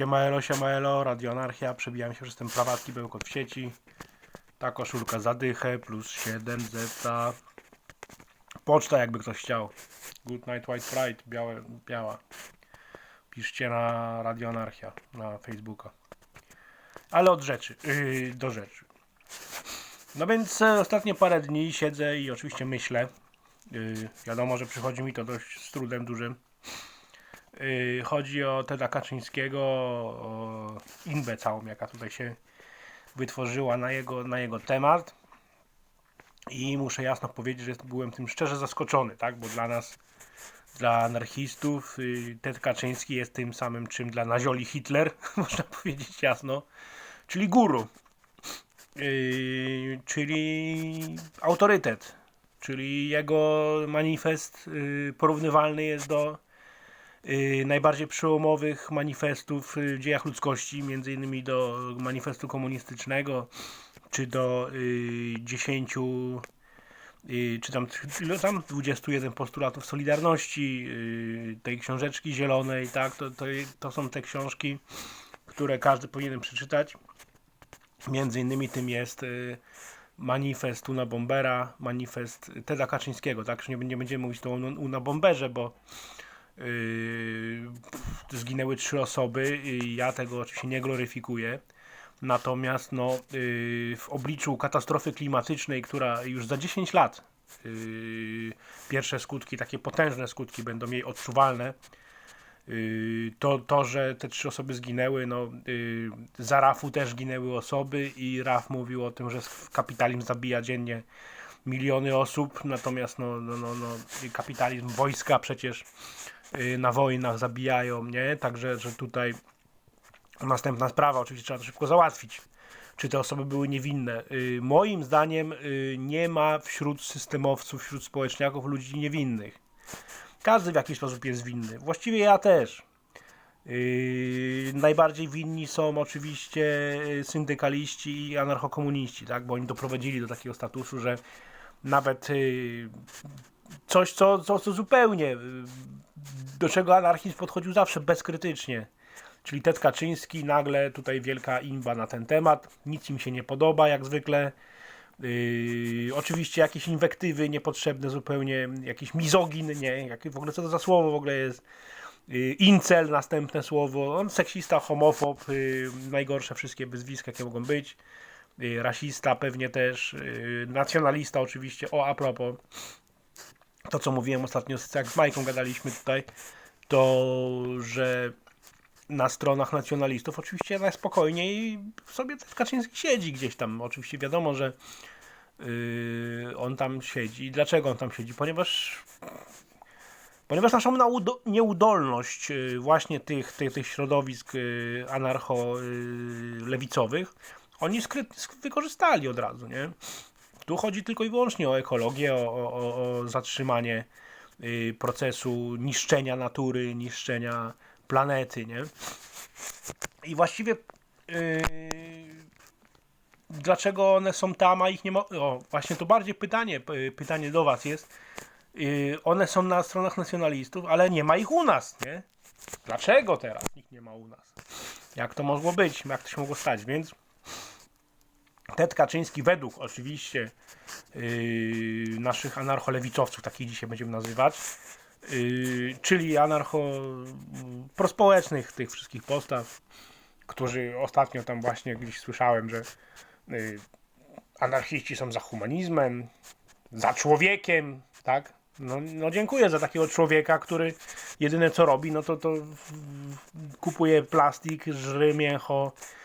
Siemaelo, siemaelo, Radio Anarchia, przebijam się przez ten prawatki bełkot w sieci. Ta koszulka zadychę, plus 7 zeta. Poczta jakby ktoś chciał. Good Night White Pride, białe, biała. Piszcie na Radio Anarchia, na Facebooka. Ale od rzeczy, yy, do rzeczy. No więc e, ostatnie parę dni siedzę i oczywiście myślę. Yy, wiadomo, że przychodzi mi to dość z trudem dużym. Yy, chodzi o Teda Kaczyńskiego, o inbę całą, jaka tutaj się wytworzyła na jego, na jego temat. I muszę jasno powiedzieć, że byłem tym szczerze zaskoczony, tak? Bo dla nas, dla anarchistów, yy, Ted Kaczyński jest tym samym, czym dla nazioli Hitler, można powiedzieć jasno, czyli guru, yy, czyli autorytet, czyli jego manifest yy, porównywalny jest do y, najbardziej przełomowych manifestów y, w dziejach ludzkości, między innymi do manifestu komunistycznego, czy do y, 10 y, czy tam, ile tam 21 postulatów Solidarności, y, tej książeczki zielonej, tak, to, to, to są te książki, które każdy powinien przeczytać. Między innymi tym jest y, manifest Una Bombera, manifest Teda Kaczyńskiego, tak, nie, nie będziemy mówić tu o Una Bomberze, bo Yy, zginęły trzy osoby ja tego oczywiście nie gloryfikuję. Natomiast no, yy, w obliczu katastrofy klimatycznej, która już za 10 lat yy, pierwsze skutki, takie potężne skutki będą jej odczuwalne, yy, to, to, że te trzy osoby zginęły, no, yy, za RAF-u też ginęły osoby i RAF mówił o tym, że kapitalizm zabija dziennie miliony osób, natomiast no, no, no, no, kapitalizm wojska przecież y, na wojnach zabijają, nie? Także, że tutaj następna sprawa, oczywiście trzeba to szybko załatwić. Czy te osoby były niewinne? Y, Moim zdaniem y, nie ma wśród systemowców, wśród społeczniaków ludzi niewinnych. Każdy w jakiś sposób jest winny. Właściwie ja też. Yy, najbardziej winni są oczywiście syndykaliści i anarchokomuniści, tak? bo oni doprowadzili do takiego statusu, że nawet yy, coś, co, co, co zupełnie yy, do czego anarchizm podchodził zawsze bezkrytycznie. Czyli Ted Kaczyński, nagle tutaj wielka imba na ten temat, nic im się nie podoba, jak zwykle. Yy, oczywiście jakieś inwektywy niepotrzebne zupełnie, jakiś mizogin, nie, jak, w ogóle co to za słowo w ogóle jest. Yy, incel, następne słowo, on seksista, homofob, yy, najgorsze wszystkie wyzwiska, jakie mogą być. Yy, rasista pewnie też, yy, nacjonalista oczywiście, o a propos, to co mówiłem ostatnio, jak z Majką gadaliśmy tutaj, to, że na stronach nacjonalistów oczywiście najspokojniej sobie Kaczyński siedzi gdzieś tam. Oczywiście wiadomo, że yy, on tam siedzi. Dlaczego on tam siedzi? Ponieważ ponieważ naszą nieudolność yy, właśnie tych, tych, tych środowisk anarcho-lewicowych oni skry- sk- wykorzystali od razu, nie? Tu chodzi tylko i wyłącznie o ekologię, o, o, o- zatrzymanie y, procesu niszczenia natury, niszczenia planety, nie? I właściwie yy, dlaczego one są tam, a ich nie ma... O, właśnie to bardziej pytanie, y, pytanie do was jest. Yy, one są na stronach nacjonalistów, ale nie ma ich u nas, nie? Dlaczego teraz nikt nie ma u nas? Jak to mogło być? Jak to się mogło stać? Więc Ted Kaczyński według oczywiście yy, naszych anarcholewicowców, takich dzisiaj będziemy nazywać, yy, czyli anarcho prospołecznych tych wszystkich postaw, którzy ostatnio tam właśnie gdzieś słyszałem, że yy, anarchiści są za humanizmem, za człowiekiem, tak? No, no dziękuję za takiego człowieka, który jedyne co robi, no to, to kupuje plastik, żry mięcho, yy,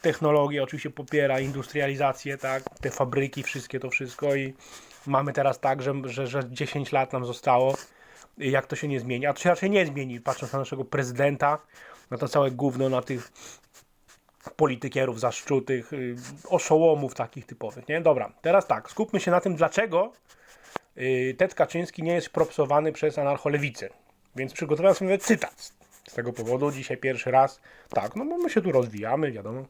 technologię oczywiście popiera, industrializację, tak, te fabryki, wszystkie to wszystko. I mamy teraz tak, że, że, że 10 lat nam zostało, jak to się nie zmieni, a to się raczej nie zmieni, patrząc na naszego prezydenta, na to całe gówno, na tych politykierów zaszczutych, yy, oszołomów takich typowych, nie? Dobra, teraz tak, skupmy się na tym, dlaczego yy, Ted Kaczyński nie jest propsowany przez anarcholewicę. Więc przygotowałem sobie cytat z tego powodu. Dzisiaj pierwszy raz. Tak, no bo my się tu rozwijamy, wiadomo.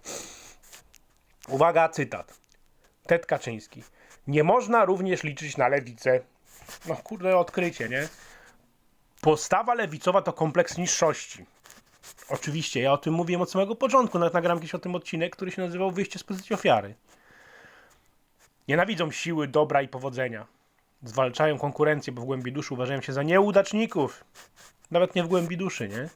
Uwaga, cytat. Ted Kaczyński. Nie można również liczyć na lewicę. No kurde, odkrycie, nie? Postawa lewicowa to kompleks niższości. Oczywiście, ja o tym mówiłem od samego początku. Nawet nagram kiedyś o tym odcinek, który się nazywał Wyjście z pozycji ofiary. Nienawidzą siły, dobra i powodzenia. Zwalczają konkurencję, bo w głębi duszy uważają się za nieudaczników. Nawet nie w głębi duszy, nie?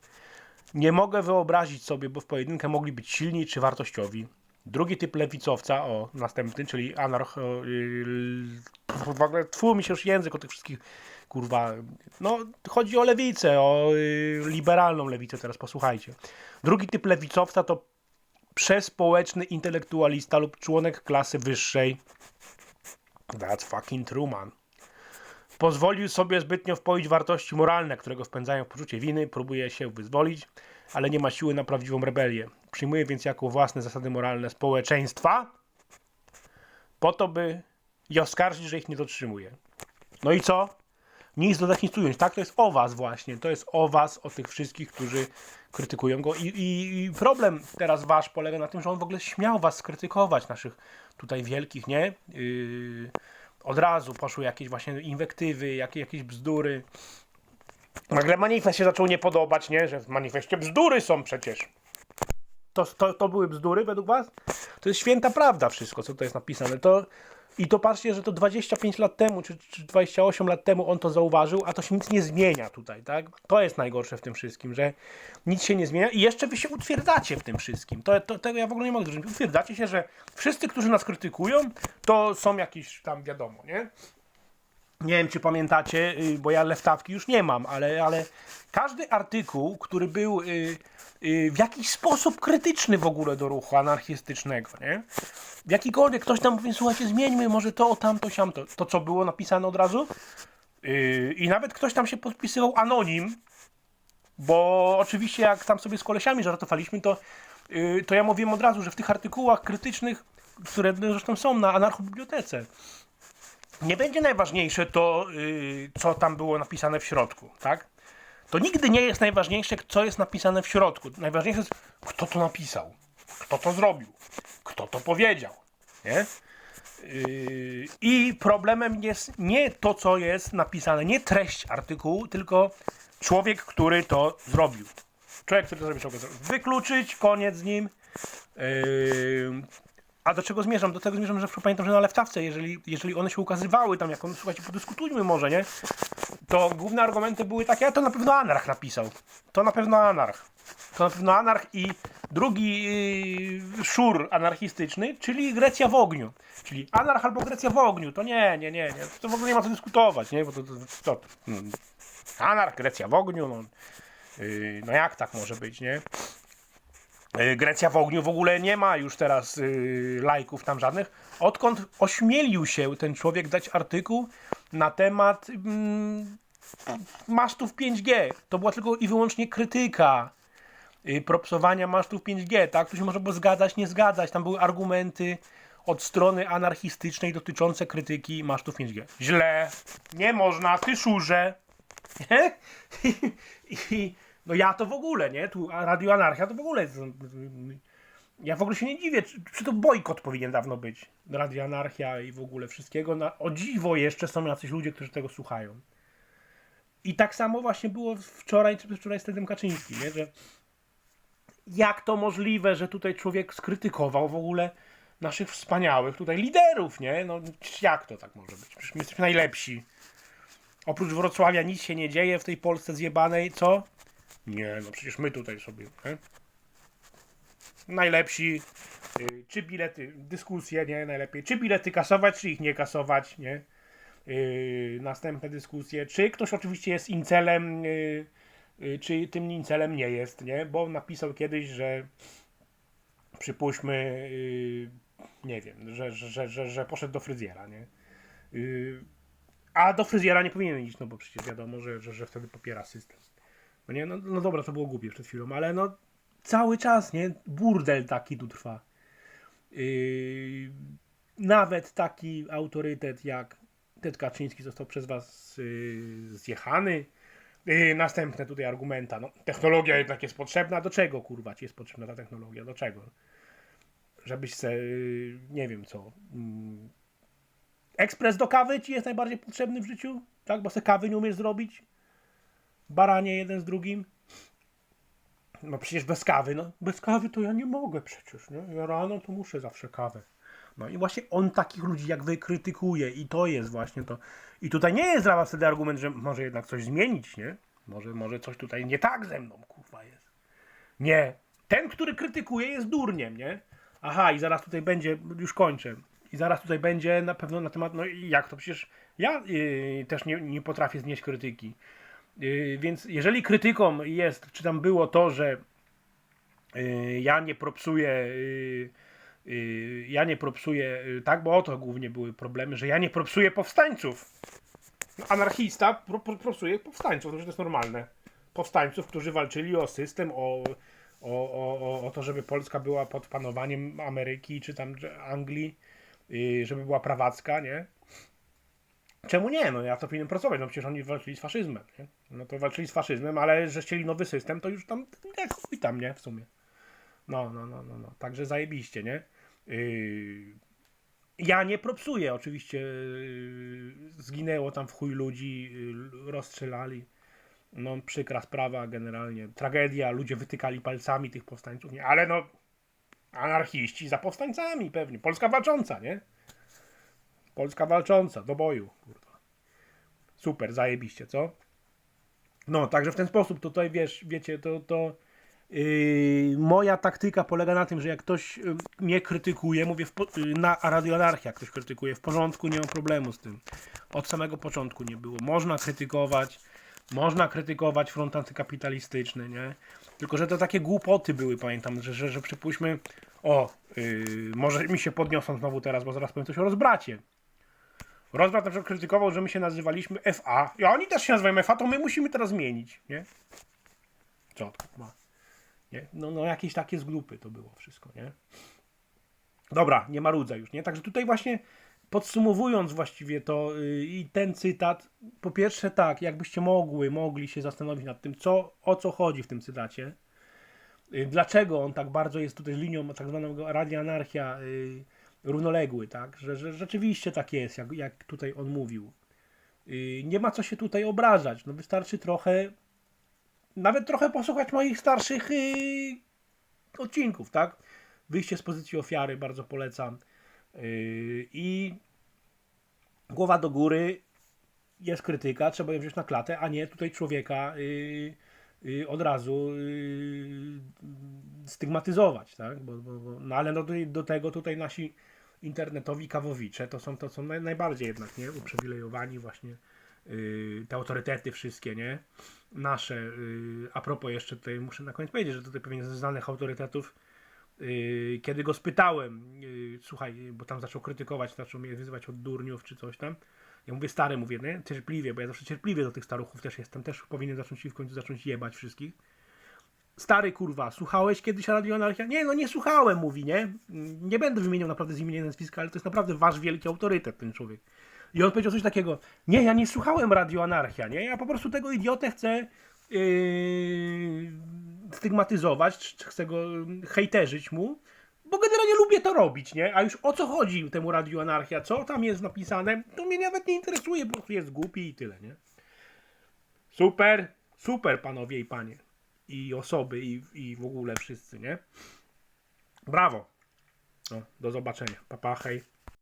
Nie mogę wyobrazić sobie, bo w pojedynkę mogli być silni czy wartościowi. Drugi typ lewicowca, o, następny, czyli anarcho... Yy, w ogóle tfu mi się już język o tych wszystkich, kurwa... No, chodzi o lewicę, o yy, liberalną lewicę, teraz posłuchajcie. Drugi typ lewicowca to przespołeczny intelektualista lub członek klasy wyższej. That's fucking true, man. Pozwolił sobie zbytnio wpoić wartości moralne, które go wpędzają w poczucie winy, próbuje się wyzwolić, ale nie ma siły na prawdziwą rebelię. Przyjmuje więc jako własne zasady moralne społeczeństwa, po to, by je oskarżyć, że ich nie dotrzymuje. No i co? Nic dodać, nic ująć. Tak, to jest o was właśnie. To jest o was, o tych wszystkich, którzy krytykują go. I, i, i problem teraz wasz polega na tym, że on w ogóle śmiał was skrytykować, naszych tutaj wielkich, nie? Yy, od razu poszły jakieś właśnie inwektywy, jakieś, jakieś bzdury. Nagle manifest się zaczął nie podobać, nie? Że w manifestie bzdury są przecież. To, to, to były bzdury według was? To jest święta prawda wszystko, co to jest napisane. To, I to patrzcie, że to 25 lat temu, czy, czy 28 lat temu on to zauważył, a to się nic nie zmienia tutaj, tak? To jest najgorsze w tym wszystkim, że nic się nie zmienia i jeszcze wy się utwierdzacie w tym wszystkim. To, to, tego ja w ogóle nie mogę zrozumieć. Utwierdzacie się, że wszyscy, którzy nas krytykują, to są jakieś tam wiadomo, nie? Nie wiem, czy pamiętacie, y, bo ja lewtawki już nie mam, ale, ale każdy artykuł, który był y, y, w jakiś sposób krytyczny w ogóle do ruchu anarchistycznego, nie? Jakikolwiek ktoś tam mówi, słuchajcie, zmieńmy może to, tamto, siamto. To, co było napisane od razu. Yy, I nawet ktoś tam się podpisywał anonim, bo oczywiście jak tam sobie z kolesiami żartowaliśmy, to, yy, to ja mówiłem od razu, że w tych artykułach krytycznych, które zresztą są na anarchobibliotece, nie będzie najważniejsze to, yy, co tam było napisane w środku, tak? To nigdy nie jest najważniejsze, co jest napisane w środku. Najważniejsze jest, kto to napisał, kto to zrobił, kto to powiedział, nie? Yy, I problemem jest nie to, co jest napisane, nie treść artykułu, tylko człowiek, który to zrobił. Człowiek, który to zrobił, go wykluczyć, koniec z nim. Yy, a do czego zmierzam? Do tego zmierzam, że pamiętam, że na lewtawce, jeżeli, jeżeli one się ukazywały tam, jak on, słuchajcie, podyskutujmy może, nie? To główne argumenty były takie, a to na pewno anarch napisał. To na pewno anarch. To na pewno anarch i drugi yy, szur anarchistyczny, czyli Grecja w ogniu. Czyli anarch albo Grecja w ogniu. To nie, nie, nie, nie. To w ogóle nie ma co dyskutować, nie? Bo to, to, to, to hmm. Anarch, Grecja w ogniu, no. Yy, no jak tak może być, nie? Yy, Grecja w ogniu w ogóle nie ma już teraz yy, lajków tam żadnych. Odkąd ośmielił się ten człowiek dać artykuł na temat mm, masztów 5G. To była tylko i wyłącznie krytyka yy, propsowania masztów 5G, tak? Tu się można było zgadzać, nie zgadzać. Tam były argumenty od strony anarchistycznej dotyczące krytyki masztów 5G. Źle, nie można, ty szurze. I, i, no ja to w ogóle, nie? Tu Radio Anarchia to w ogóle jest... Ja w ogóle się nie dziwię, czy, czy to bojkot powinien dawno być. Radio Anarchia i w ogóle wszystkiego. Na, o dziwo jeszcze są jacyś ludzie, którzy tego słuchają. I tak samo właśnie było wczoraj czy wczoraj z Tedem Kaczyńskim, nie? Że jak to możliwe, że tutaj człowiek skrytykował w ogóle naszych wspaniałych tutaj liderów, nie? No jak to tak może być? Przecież my jesteśmy najlepsi. Oprócz Wrocławia nic się nie dzieje w tej Polsce zjebanej, co? Nie, no przecież my tutaj sobie, nie? Najlepsi, y, czy bilety, dyskusje, nie? Najlepiej, czy bilety kasować, czy ich nie kasować, nie? Yy, następne dyskusje, czy ktoś oczywiście jest incelem, yy, yy, czy tym incelem nie jest, nie? Bo napisał kiedyś, że przypuśćmy, yy, nie wiem, że, że, że, że poszedł do fryzjera, nie? Yy, a do fryzjera nie powinien iść, no bo przecież wiadomo, że, że, że wtedy popiera system. No nie, no, no dobra, to było głupie przed chwilą, ale no cały czas, nie? Burdel taki tu trwa. Yy, nawet taki autorytet jak Ted Kaczyński został przez was yy, zjechany. Yy, następne tutaj argumenta. No, technologia jednak jest potrzebna. Do czego kurwa ci jest potrzebna ta technologia? Do czego? Żebyś se, yy, nie wiem co. mm, ekspres do kawy ci jest najbardziej potrzebny w życiu? Tak, bo se kawy nie umiesz zrobić? Baranie jeden z drugim? no przecież bez kawy, no bez kawy to ja nie mogę przecież, nie? Ja rano to muszę zawsze kawę. No i właśnie on takich ludzi jak wy krytykuje i to jest właśnie to. I tutaj nie jest dla was wtedy argument, że może jednak coś zmienić, nie? Może, może coś tutaj nie tak ze mną, kurwa jest. Nie. Ten, który krytykuje jest durniem, nie? Aha, i zaraz tutaj będzie, już kończę. I zaraz tutaj będzie na pewno na temat, no jak to przecież ja yy, też nie, nie potrafię znieść krytyki. Yy, więc jeżeli krytyką jest, czy tam było to, że yy, ja nie propsuję, yy, ja nie propsuję, tak, bo o to głównie były problemy, że ja nie propsuję powstańców. Anarchista pro, pro, propsuje powstańców, to już jest normalne. Powstańców, którzy walczyli o system, o, o, o, o- to, żeby Polska była pod panowaniem Ameryki czy tam Anglii, żeby była prawacka, nie? Czemu nie? No ja to powinien pracować, no przecież oni walczyli z faszyzmem, nie? No to walczyli z faszyzmem, ale że chcieli nowy system, to już tam, jak chuj tam, nie? W sumie. No, no, no, no, no. Także zajebiście, nie? Yy... Ja nie propsuję, oczywiście yy, zginęło tam w chuj ludzi, yy, rozstrzelali. No przykra sprawa generalnie, tragedia, ludzie wytykali palcami tych powstańców, nie? Ale no, anarchiści za powstańcami pewnie, Polska walcząca, nie? Polska walcząca, do boju, kurwa. Super, zajebiście, co? No, także w ten sposób tutaj, wiesz, wiecie, to, to yy, moja taktyka polega na tym, że jak ktoś yy, mnie krytykuje, mówię po- yy, na Radio Anarchia, ktoś krytykuje, w porządku, nie mam problemu z tym. Od samego początku nie było. Można krytykować, można krytykować front antykapitalistyczny, nie? Tylko, że to takie głupoty były, pamiętam, że, że, że przypuśćmy, o, yy, może mi się podniosą znowu teraz, bo zaraz powiem coś o rozbracie. Rozbrat na przykład krytykował, że my się nazywaliśmy FA. I oni też się nazywają FA, to my musimy teraz zmienić, nie? Co to ma? Nie? No, no jakieś takie z grupy to było wszystko, nie? Dobra, nie marudzę już, nie? Także tutaj właśnie podsumowując właściwie to yy, i ten cytat, po pierwsze tak, jakbyście mogły, mogli się zastanowić nad tym, co, o co chodzi w tym cytacie. Yy, Dlaczego on tak bardzo jest tutaj linią tak zwanego Radia Anarchia yy, równoległy, tak? Że, że rzeczywiście tak jest, jak, jak tutaj on mówił. Yy, nie ma co się tutaj obrażać. No wystarczy trochę, nawet trochę posłuchać moich starszych yy, odcinków, tak? Wyjście z pozycji ofiary bardzo polecam. Yy, I głowa do góry jest krytyka, trzeba ją wziąć na klatę, a nie tutaj człowieka yy, yy, od razu stygmatyzować, tak? Bo, bo, bo, no ale no do, do tego tutaj nasi internetowi kawowicze to są to są naj, najbardziej jednak, nie? Uprzywilejowani właśnie yy, te autorytety wszystkie, nie? Nasze. Yy, a propos jeszcze tutaj muszę na koniec powiedzieć, że tutaj pewnie ze znanych autorytetów Yy, kiedy go spytałem, yy, słuchaj, bo tam zaczął krytykować, zaczął mnie wyzywać od durniów czy coś tam. Ja mówię stary, mówię, nie? Cierpliwie, bo ja zawsze cierpliwie do tych staruchów też jestem, też powinien zacząć i w końcu zacząć jebać wszystkich. Stary kurwa, słuchałeś kiedyś Radio Anarchia? Nie, no nie słuchałem, mówi, nie? Nie będę wymieniał naprawdę z imienia i nazwiska, ale to jest naprawdę wasz wielki autorytet, ten człowiek. I on powiedział coś takiego, nie, ja nie słuchałem Radio Anarchia, nie? Ja po prostu tego idiotę chcę yy, stygmatyzować, czy- chcę go hejterzyć mu, bo generalnie lubię to robić, nie? A już o co chodzi temu Radiu Anarchia, co tam jest napisane, to mnie nawet nie interesuje, po prostu jest głupi i tyle, nie? Super, super panowie i panie. I osoby, i, i w ogóle wszyscy, nie? Brawo. No, do zobaczenia. Papa, hej.